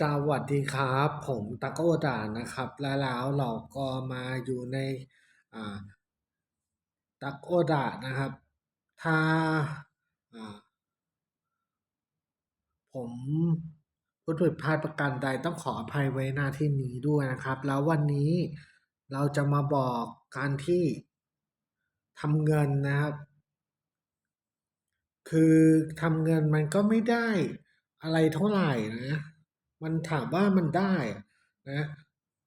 สวัสดีครับ ผมตะโก้ด่านนะครับ และแล้วเราก็มาอยู่ในอ่าตะโก้ด่านนะครับ ถ้าอ่าผมพูดผิดพลาดประการใดต้องขออภัยไว้หน้าที่นี้ด้วยนะครับ แล้ววันนี้เราจะมาบอกการที่ทำเงินนะครับ คือทำเงินมันก็ไม่ได้อะไรเท่าไหร่นะ มันถามว่ามันได้นะ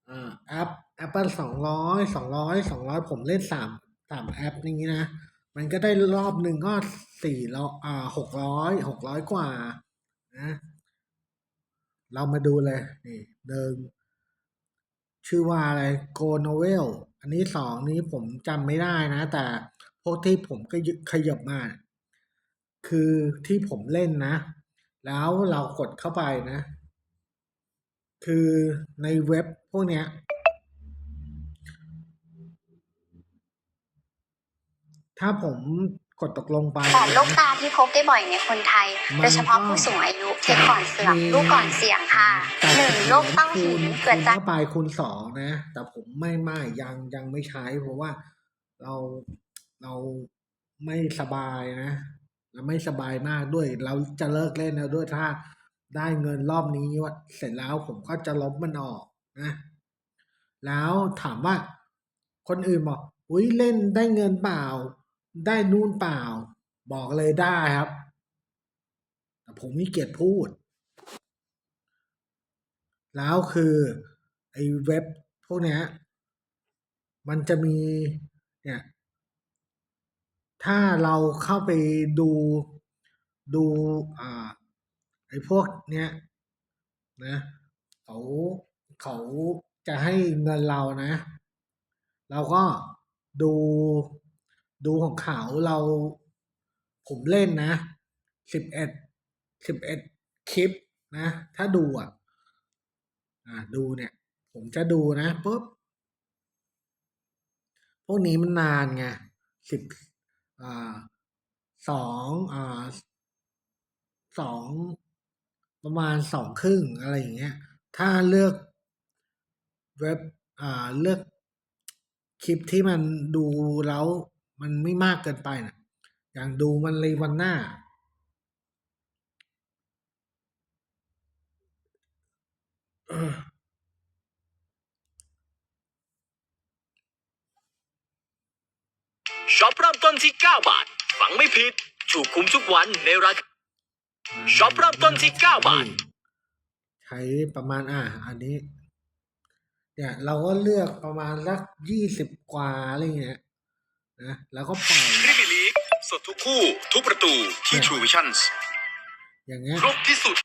อ่าแอป Apple สองร้อยสองร้อยสองร้อยผมเล่นสามสามแอปนี้นะ มันก็ได้รอบหนึ่งก็สี่ร้อยอ่าหกร้อยหกร้อยกว่านะเรามาดูเลยนี่เดิมชื่อว่าอะไร Go Novel อันนี้สองนี้ผมจำไม่ได้นะ แต่พวกที่ผมก็ขยับมา คือที่ผมเล่นนะ แล้วเรากดเข้าไปนะ คือในเว็บพวกเนี้ยถ้าผมกดตกลงไปปอดโรคนะตาที่พบได้บ่อยในคนไทยมันโดยเฉพาะก็ผู้สูงอายุที่ก่อนเสื่อมมีลูกก่อนเสี่ยงค่ะแต่หนึ่งโรคเต้าคูหิณนเกิดคูณจากเข้าไปคูณสองนะ แต่ผมไม่ไม่ยังยังไม่ใช้ เพราะว่าเราเราไม่สบายนะเราไม่สบายมากด้วย เราจะเลิกเล่นแล้วด้วยถ้า ได้เงินรอบนี้ว่าเสร็จแล้วผมก็จะลบมันออกนะแล้วถามว่า คนอื่นบอกอุ้ยเล่นได้เงินเปล่า ได้นู่นเปล่า บอกเลยได้ครับ แต่ผมไม่เกียจพูด แล้วคือไอ้เว็บพวกเนี้ยมันจะมีเนี่ยถ้าเราเข้าไปดูดูอ่า ไอ้พวกเนี้ยนะเขาเขาจะให้เงินเรานะ เราก็ดูดูของเขาเรา ผมเล่นนะสิบเอ็ดสิบเอ็ดคลิปนะ ถ้าดูอะอ่าดูเนี่ย ผมจะดูนะปุ๊บพวกนี้มันนานไงสิบอ่าสองอ่าสอง ประมาณสองครึ่งอะไรอย่างเงี้ย ถ้าเลือกเว็บอ่าเลือกคลิปที่มันดูแล้วมันไม่มากเกินไปนะอย่างดูมันเลยวันหน้า ช็อปเริ่มต้นที่ 9 บาท ฟังไม่ผิด ถูกคุ้มทุกวันในราคา ช็อปเริ่มต้นที่ 9 บาท ใช้ประมาณอะอันนี้ เนี่ย เราก็เลือกประมาณสักยี่สิบกว่าอะไรเงี้ยนะแล้วก็ปล่อยพรีเมียร์ลีกสดทุกคู่ ทุกประตูที่ True Visions อย่างเงี้ยครบที่สุด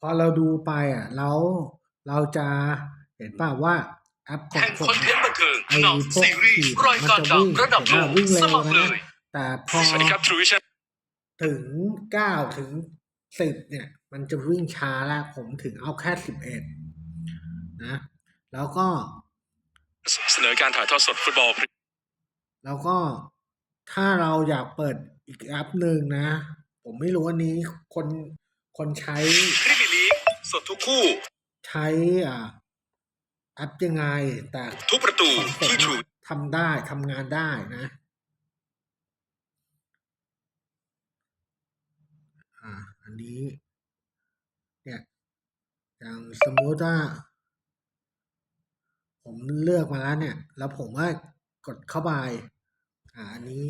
พอเราดูไปอะแล้วเราจะเห็นป่าว่าแอปของแห่งผมคอนเทนต์บันเทิงไอ้หนองพวกซีรีส์ขีดรายมันการจะดังวิ่งระดับโลเห็นกป่ะวิ่งเร็สวมัครนะเลยแต่พอสวัสดีครับ True Vision ถึงเก้าถึง สิบเนี่ย มันจะวิ่งช้าแล้วผมถึงเอาแค่สิบเอ็ดนะ แล้วก็ เสนอการถ่ายทอดสดฟุตบอล แล้วก็ถ้าเราอยากเปิดอีกแอปหนึ่งนะ ผมไม่รู้อันนี้คนคนใช้พรีเมียร์ลีกสดทุกคู่ ใช้อ่าแอปยังไง แต่ทุกประตูของผมที่ True ทำได้ทำงานได้นะ อันนี้ เนี่ยอย่างสมมุติว่า ผมเลือกมาแล้วเนี่ย แล้วผมว่ากดเข้าไปอ่าอันนี้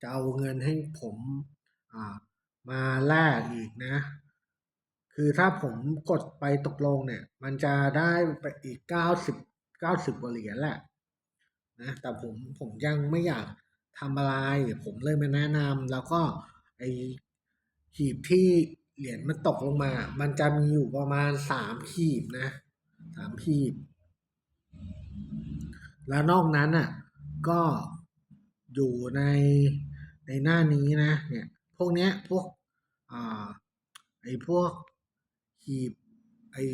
จะเอาเงินให้ผมอ่ามาแลกอีกนะ คือถ้าผมกดไปตกลงเนี่ย มันจะได้ไปอีกเก้าสิบเก้าสิบกว่าเหรียญแหละนะแต่ผมผมยังไม่อยากทำอะไร ผมเลยมาแนะนำแล้วก็ไอ หีบที่เหรียญมันตกลงมา มันจะมีอยู่ประมาณสามหีบนะสามหีบ แล้วนอกนั้นอะ ก็อยู่ในในหน้านี้นะเนี่ยพวกเนี้ยพวกอ่าไอ้พวกหีบไอ้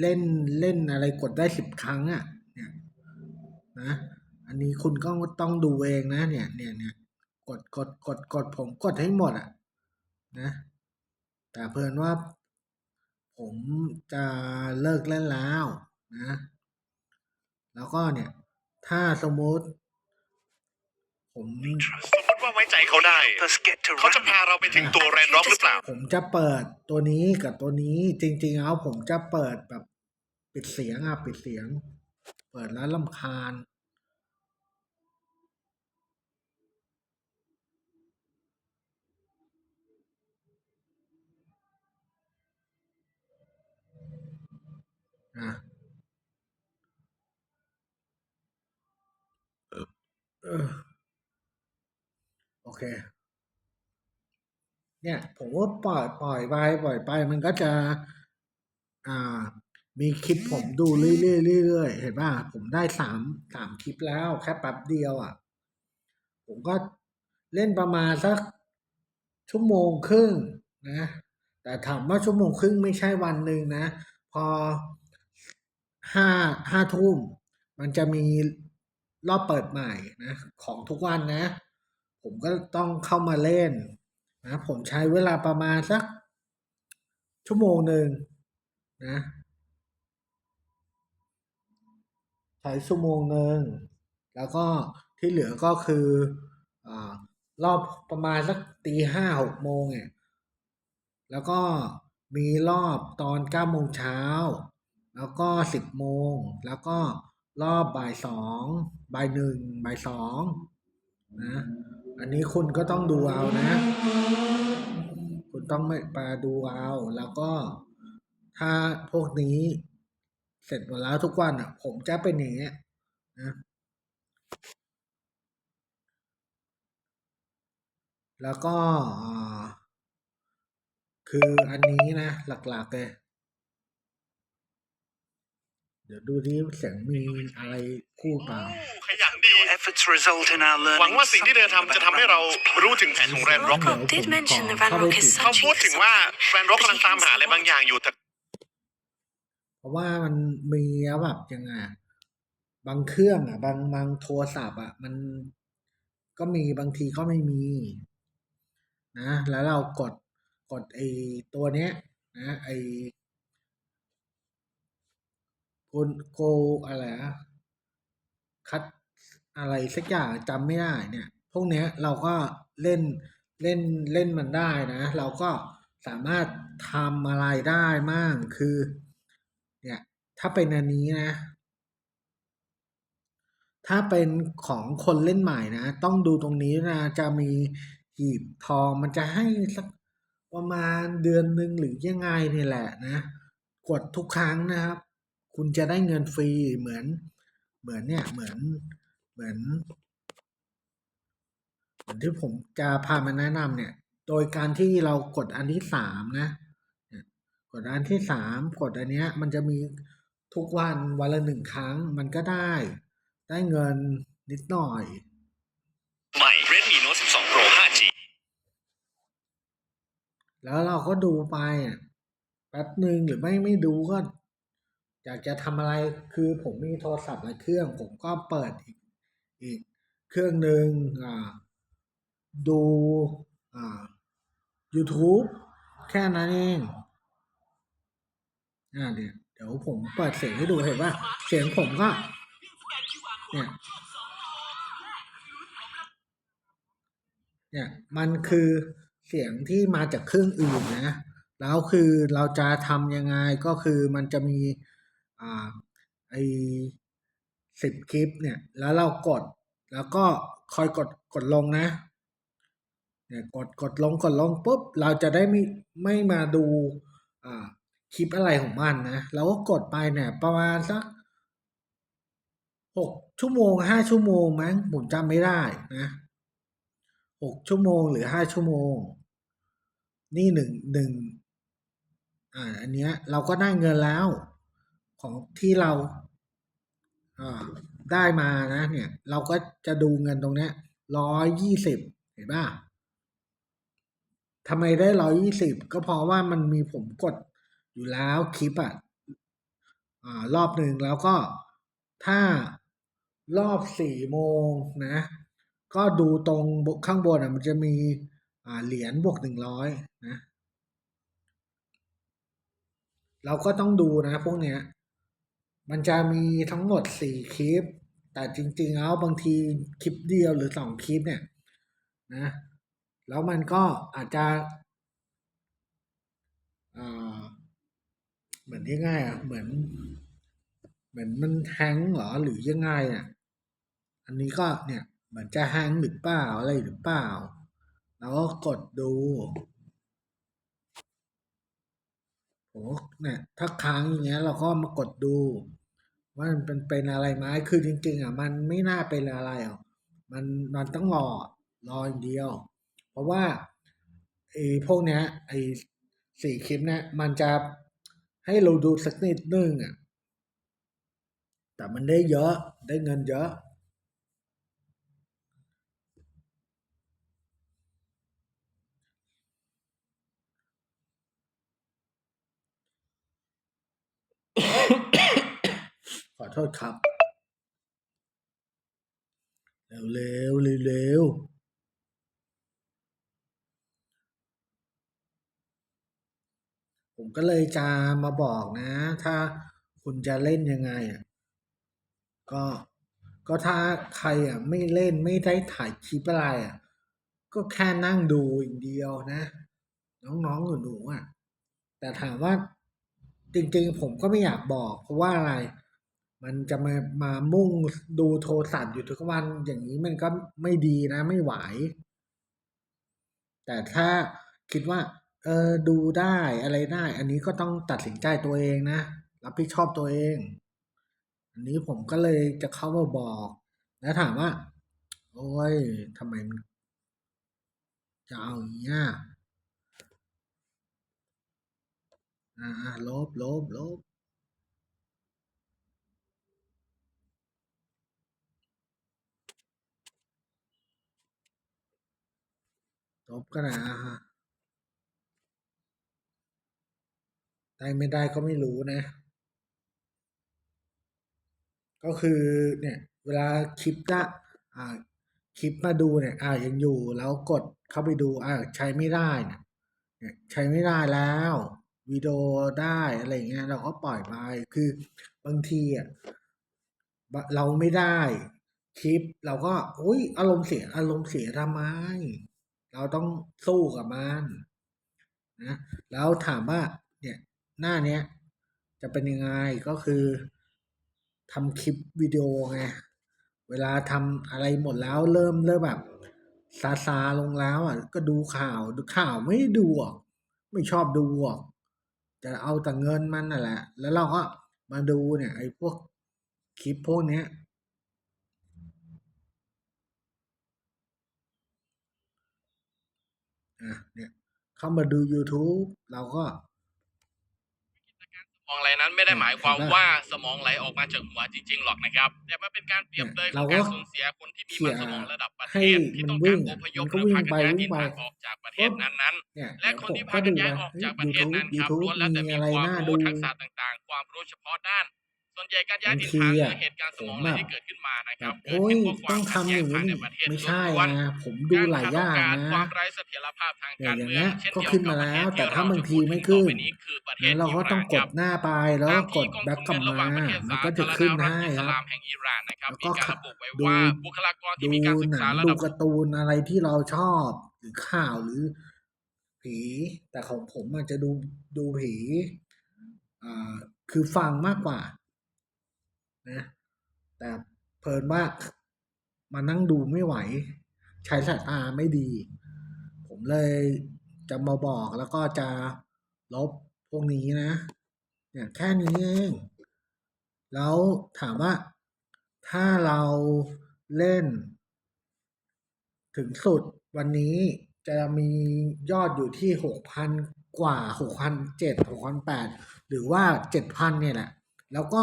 เล่นเล่นอะไรกดได้สิบครั้งอะเนี่ยนะ อันนี้คุณก็ต้องดูเองนะเนี่ยเนี่ยเนี่ยกดกดกดกดผมกดให้หมดอะ นะ แต่เพิ่นว่า ผมจะเลิกเล่นแล้วนะ แล้วก็เนี่ย ถ้าสมมุติ ผมสมมติว่าไว้ใจเขาได้ เขาจะพาเราไปถึงตัวแรนร็อกหรือเปล่า ผมจะเปิดตัวนี้กับตัวนี้ จริงๆแล้วผมจะเปิดแบบ ปิดเสียงอะ ปิดเสียง เปิดแล้วลำคาญ นะโอเค เนี่ย ผมก็ปล่อยปล่อยไปปล่อยไป มันก็จะ อ่า มีคลิปผมดูเรื่อยๆเรื่อยๆเห็นป่ะผมได้สามสามคลิปแล้วแค่แป๊บเดียวอะ ผมก็เล่นประมาณสักชั่วโมงครึ่งนะ แต่ถามว่าชั่วโมงครึ่งไม่ใช่วันหนึ่งนะ พอ ห้าห้าทุ่ม มันจะมีรอบเปิดใหม่นะของทุกวันนะ ผมก็ต้องเข้ามาเล่นนะผมใช้เวลาประมาณสัก ชั่วโมงหนึ่งนะใช้ชั่วโมงหนึ่งแล้วก็ที่เหลือก็คืออรอบประมาณสักตีห้าหกโมงเนี่ยแล้วก็มีรอบตอนเก้าโมงเช้า แล้วก็สิบโมง แล้วก็รอบบ่ายสองบ่ายหนึ่งบ่ายสองนะ อันนี้คุณก็ต้องดูเอานะ คุณต้องไม่ไปดูเอา แล้วก็ถ้าพวกนี้เสร็จหมดแล้วทุกวันอะ ผมจะเป็นอย่างเงี้ยนะแล้วก็คืออันนี้นะ หลักๆเลย ดี๋ยวดูที่เสียงมีอะไรคู่เปล่า ขยันดี efforts result in our learning หวังว่าสิ่งที่เธอทำจะทำให้เรารู้ถึงแผนของแรนร็อกเดี๋ยว Jacob did ผม mention ขอ the Van เข้าไป Rock ติ is ดเขา such พูดถึงว่าแรนร็อกกำลังตามหาอะไรบางอย่างอยู่แต่เพราะว่ามันมีแล้วแบบยังไงอะบางเครื่องอะ บางบางโทรศัพท์อะ มันก็มีบางทีก็ไม่มี นะ แล้วเรากดกดไอ้ตัวเนี้ย นะไอ้ โกโกอะไรอะคัดอะไรสักอย่างจำไม่ได้เนี่ย พวกเนี้ยเราก็เล่นเล่นเล่นมันได้นะ เราก็สามารถทำอะไรได้มั่งคือ เนี่ย ถ้าเป็นอันนี้นะ ถ้าเป็นของคนเล่นใหม่นะ ต้องดูตรงนี้นะ จะมีหีบทองมันจะให้สักประมาณเดือนหนึ่งหรือยังไงนี่แหละนะ กดทุกครั้งนะครับ คุณจะได้เงินฟรีเหมือน เหมือนเนี่ยเหมือนเหมือนเหมือนที่ผมจะพามาแนะนำเนี่ย โดยการที่เรากดอันที่สามนะเนี่ยกดอันที่สามกดอันเนี้ย มันจะมีทุกวันวันละหนึ่งครั้ง มันก็ได้ ได้เงินนิดหน่อย ใหม่ Redmi Note 12 Pro 5G แล้วเราก็ดูไปอะแป๊บหนึ่งหรือไม่ไม่ดูก็ อยากจะทำอะไรคือผมมีโทรศัพท์หลายเครื่อง ผมก็เปิดอีกอีกเครื่องหนึ่งดูอ่า YouTube แค่นั้นเองอ่าเดี๋ยวเดี๋ยวผมเปิดเสียงให้ดูเห็นว่าเสียงผมก็ เนี่ย เนี่ย มันคือเสียงที่มาจากเครื่องอื่นนะ แล้วคือเราจะทำยังไงก็คือมันจะมี อ่าไอสิบคลิปเนี่ย แล้วเรากด แล้วก็คอยกดกดลงนะเนี่ยกดกดลงกดลงปุ๊บเราจะได้ไม่ไม่มาดูอ่าคลิปอะไรของมันนะเราก็กดไปเนี่ย ประมาณสักหกชั่วโมงห้าชั่วโมงมั้งผมจำไม่ได้นะหกชั่วโมงหรือห้าชั่วโมง นี่หนึ่งหนึ่งอ่าอันเนี้ยเราก็ได้เงินแล้ว ของที่เราอได้มานะเนี่ย เราก็จะดูเงินตรงเนี้ยร้อยยี่สิบเห็นป่ะทำไมได้ร้อยยี่สิบก็เพราะว่ามันมีผมกดอยู่แล้วคลิปอะอ่ารอบหนึ่งแล้วก็ถ้ารอบสี่โมงนะ ก็ดูตรงข้างบนอะมันจะมีเหรียญบวกหนึ่งร้อยนะ เราก็ต้องดูนะพวกเนี้ย มันจะมีทั้งหมดสี่คลิป แต่จริงๆแล้วบางทีคลิปเดียวหรือสองคลิปเนี่ยนะแล้วมันก็อาจจะเหมือนยังไงอะเหมือน เหมือนมันแฮงเหรอหรือยังไงอะอันนี้ก็เนี่ยเหมือนจะแฮงหรือเปล่าอะไรหรือเปล่า แล้วก็กดดู โอ้เนี่ยถ้าค้างอย่างเงี้ยเราก็มากดดู ว่ามันเป็นเป็นอะไรไหมคือจริง ๆ อะ มันไม่น่าเป็นอะไรหรอกมันมันต้องรอรออย่างเดียว เพราะว่าไอ้พวกเนี้ยไอ้สี่คลิปเนี้ยมันจะให้เราดูสักนิดนึงอะแต่มันได้เยอะได้เงินเยอะ ขอโทษครับเร็วเร็วเร็วเร็วผมก็เลยจะมาบอกนะ ถ้าคุณจะเล่นยังไงอะก็ก็ถ้าใครอะไม่เล่นไม่ได้ถ่ายคลิปอะไรอะ ก็แค่นั่งดูอย่างเดียวนะ น้องๆหนูๆอะ แต่ถามว่า จริงๆ ผมก็ไม่อยากบอก เพราะว่าอะไร มันจะมามามุ่งดูโทรศัพท์อยู่ทุกวันอย่างนี้มันก็ไม่ดีนะ ไม่ไหว แต่ถ้าคิดว่า เออดูได้อะไรได้ อันนี้ก็ต้องตัดสินใจตัวเองนะ รับผิดชอบตัวเอง อันนี้ผมก็เลยจะเข้ามาบอก แล้วถามว่า โอ้ยทำไมมันจะเอาอย่างเงี้ย อ่าลบลบลบลบก็ได้อะฮะได้ไม่ได้ก็ไม่รู้นะ ก็คือเนี่ย เวลาคลิปละอ่าคลิปมาดูเนี่ย อ่ายังอยู่แล้วกดเข้าไปดูอ่าใช้ไม่ได้เนี่ยใช้ไม่ได้แล้ว วิดีโอได้อะไรเงี้ยเราก็ปล่อยไปคือบางทีอะเราไม่ได้คลิปเราก็อุ้ยอารมณ์เสียอารมณ์เสียทำไม เราต้องสู้กับมันนะแล้วถามว่า เนี่ยหน้าเนี้ย จะเป็นยังไงก็คือทำคลิปวิดีโอไงเวลาทำอะไรหมดแล้วเริ่มเริ่มแบบซาซาลงแล้วอะ ก็ดูข่าวดูข่าวไม่ดูหรอกไม่ชอบดูหรอก จะเอาแต่เงินมันนั่นแหละ แล้วเราก็มาดูเนี่ยไอ้พวกคลิปพวกเนี้ยอะเนี่ยเข้ามาดู YouTube เราก็ องไหลนั้นไม่ได้หมายความเห็นปะว่าสมองไหลออกมาจากหัวจริงๆหรอกนะครับ แต่มันเป็นการเปรียบเลยขเราองก็การสูญเสียคนที่มีมันสมองระดับประเทศให้ที่มันต้องวิ่การงอพยพมันก็หรือวิ่งพาไปกันย้ายวิ่ถิ่งนไปฐานออกจากประเทศนั้นเนี่ยๆและคนที่ผมพากันย้ายออกเฮ้จากประเทศนั้นครับ YouTube ล้วนแล้วแต่มีมีอะไรความน่ารู้ดูทักษะต่างๆ ความรู้เฉพาะด้าน ส่วนใหญ่การย้ายถิ่นบางทีฐานอะคือเหตุการณ์สมองผมไหลแบบที่เกิดขึ้นมานะคแบรับบเกิดโอ้ยขึ้นเพราะควาต้อมงขัดทำอแย้งย่างภายนี้ในประเทศไม่ใช่ล้วนนะๆผมดูหลายอย่างการนะความไร้เสถียรภาพทางเนี่กายรอย่างเมือเงี้งยเช่นก็เดียวขึ้นกัมาบประแล้เทวศแต่ที่ถ้าเราบางจะทีพูดถึไม่งต่อขึ้ไปนนี้คือประเทงั้ศนเราอิก็หต้อร่างนกคดรับหน้าไปแล้วตามกที่ดกองแบ็กทุนกลับเงินระหมาว่างประเทศมันสาก็จะธารขึ้นณรัฐให้อิสครับลามแห่งอิหร่านนะครับแล้วมีก็การระบุไว้ดูว่าบุคลากรที่ดูมีการศึกหนัษางระดูดับการ์ตูนอะไรที่เราชอบหรือข่าวหรือ ผี แต่ของผมอาจจะดูดูผีอ่าคือฟังมากกว่า นะ แต่เพลินว่ามานั่งดูไม่ไหว ใช้สายตาไม่ดี ผมเลยจะมาบอกแล้วก็จะลบพวกนี้นะ เนี่ยแค่นี้เอง แล้วถามว่าถ้าเราเล่น ถึงสุดวันนี้จะมียอดอยู่ที่หกพันกว่าหกพันเจ็ดหกพันแปดหรือว่าเจ็ดพันเนี่ยแหละ แล้วก็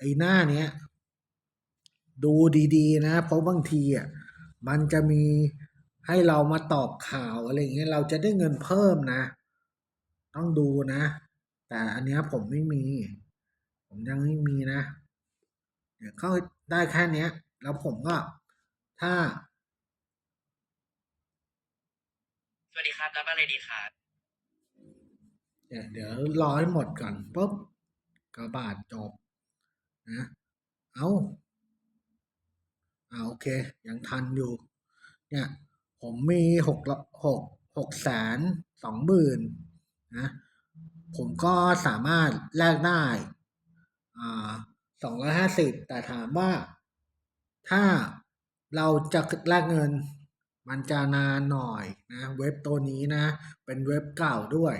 ไอ้หน้าเนี้ย ดูดีๆ นะ เพราะบางทีอะมันจะมีให้เรามาตอบข่าวอะไรอย่างเงี้ยเราจะได้เงินเพิ่มนะ ต้องดูนะ แต่อันเนี้ยผมไม่มี ผมยังไม่มีนะเนี่ยก็ได้แค่เนี้ย แล้วผมก็ถ้า สวัสดีครับ รับอะไรดีครับเดี๋ยวเดี๋ยวรอให้หมดก่อนปุ๊บกระบาดจบ นะเอาอ่าโอเค ยังทันอยู่ เนี่ย ผมมีหกละหกหกแสนสองหมื่นนะผมก็สามารถแลกได้อ่าสองร้อยห้าสิบแต่ถามว่าถ้าเราจะแลกเงิน มันจะนานหน่อยนะ เว็บตัวนี้นะ เป็นเว็บเก่าด้วย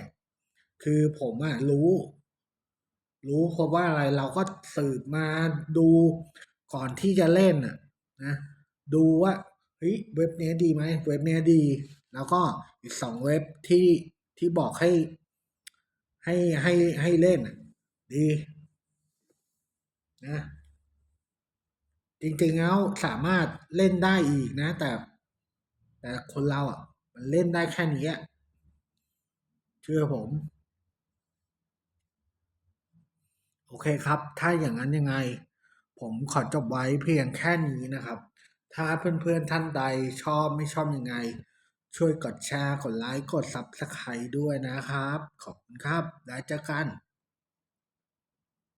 คือผมอะรู้ รู้เพราะว่าอะไรเราก็สืบมาดูก่อนที่จะเล่นอะนะดูว่าเฮ้ยเว็บนี้ดีไหมเว็บนี้ดี แล้วก็อีกสองเว็บที่ที่บอกให้ ให้ให้ให้เล่นดีนะจริงๆแล้วสามารถเล่นได้อีกนะ แต่ แต่คนเราอะ มันเล่นได้แค่นี้เชื่อผม โอเคครับ ถ้าอย่างนั้นยังไง ผมขอจบไว้เพียงแค่นี้นะครับ ถ้าเพื่อนๆท่านใดชอบไม่ชอบยังไง ช่วยกดแชร์ กดไลค์ กด Subscribe ด้วยนะครับ ขอบคุณครับ แล้วเจอกัน